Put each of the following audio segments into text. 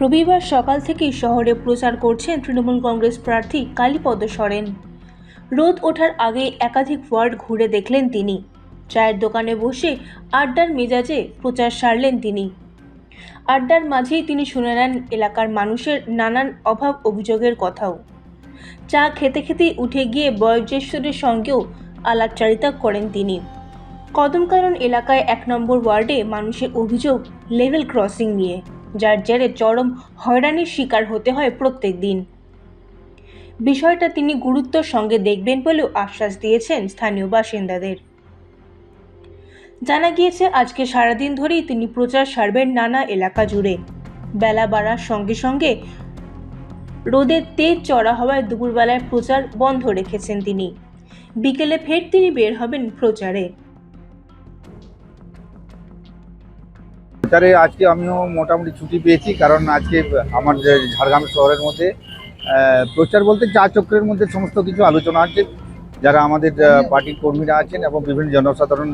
রবিবার সকাল থেকেই শহরে প্রচার করছেন তৃণমূল কংগ্রেস প্রার্থী কালীপদ সরেন। রোদ ওঠার আগে একাধিক ওয়ার্ড ঘুরে দেখলেন তিনি। চায়ের দোকানে বসে আড্ডার মেজাজে প্রচার সারলেন তিনি। আড্ডার মাঝেই তিনি শুনে নেন এলাকার মানুষের নানান অভাব অভিযোগের কথাও। চা খেতে খেতেই উঠে গিয়ে বয়োজ্যেষ্ঠদের সঙ্গেও আলাপচারিতা করেন তিনি। কদমকানন এলাকায় এক নম্বর ওয়ার্ডে মানুষের অভিযোগ লেভেল ক্রসিং নিয়ে। যার জেরে চরম হয়রানির শিকার হতে হয় প্রত্যেক দিন। বিষয়টা তিনি গুরুত্বর সঙ্গে দেখবেন বলেও আশ্বাস দিয়েছেন স্থানীয় বাসিন্দাদের। জানা গিয়েছে, আজকে সারাদিন ধরেই তিনি প্রচার সারবেন নানা এলাকা জুড়ে। বেলা বাড়ার সঙ্গে সঙ্গে রোদের তেজ চড়া হওয়ায় দুপুরবেলায় প্রচার বন্ধ রেখেছেন তিনি। বিকেলে ফের তিনি বের হবেন প্রচারে। প্রচারে আজকে আমিও মোটামুটি ছুটি পেয়েছি কারণ আজকে আমার ঝাড়গ্রাম শহরের মধ্যে প্রচার বলতে চা চক্রের মধ্যে সমস্ত কিছু আলোচনা আছে। যারা আমাদের পার্টির কর্মীরা আছেন এবং বিভিন্ন জনসাধারণ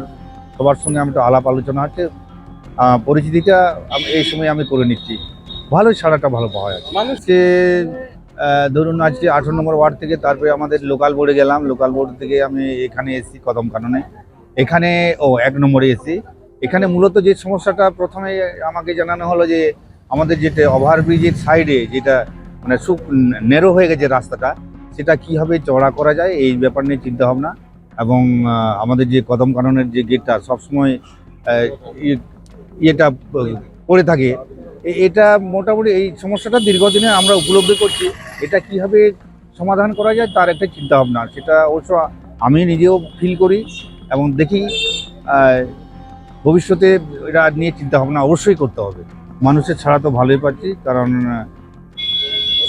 সবার সঙ্গে আমি একটু আলাপ আলোচনা আছে। পরিচিতিটা আমি এই সময় আমি করে নিচ্ছি। ভালোই সাড়াটা ভালো পাওয়া যাচ্ছে। মানুষকে ধরুন আজকে আঠারো নম্বর ওয়ার্ড থেকে তারপরে আমাদের লোকাল বোর্ডে গেলাম। লোকাল বোর্ড থেকে আমি এখানে এসেছি কদম কাননে এখানে ও এক নম্বরে এসেছি। এখানে মূলত যে সমস্যাটা প্রথমে আমাকে জানানো হলো যে আমাদের যেটা ওভারব্রিজের সাইডে যেটা মানে খুব নেরো হয়ে গেছে রাস্তাটা, সেটা কীভাবে চড়া করা যায় এই ব্যাপার নিয়ে চিন্তা ভাবনা এবং আমাদের যে কদম কাননের যে গেটটা সবসময় ই- ইয়েটা পড়ে থাকে। এটা মোটামুটি এই সমস্যাটা দীর্ঘদিনে আমরা উপলব্ধি করছি। এটা কীভাবে সমাধান করা যায় তার একটা চিন্তা ভাবনা সেটা অবশ্য আমি নিজেও ফিল করি এবং দেখি ভবিষ্যতে এটা নিয়ে চিন্তা ভাবনা অবশ্যই করতে হবে। মানুষের ছাড়া তো ভালোই পাচ্ছি, কারণ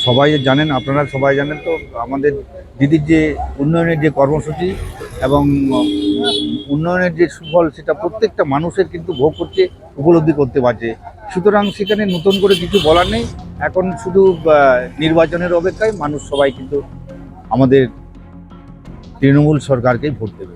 সবাই জানেন, আপনারা সবাই জানেন তো, আমাদের দিদির যে উন্নয়নের যে কর্মসূচি এবং উন্নয়নের যে সুফল, সেটা প্রত্যেকটা মানুষের কিন্তু ভোগ করছে উপলব্ধি করতে পারছে। সুতরাং সেখানে নতুন করে কিছু বলার নেই। এখন শুধু নির্বাচনের অপেক্ষায় মানুষ সবাই কিন্তু আমাদের তৃণমূল সরকারকেই ভোট দেবে।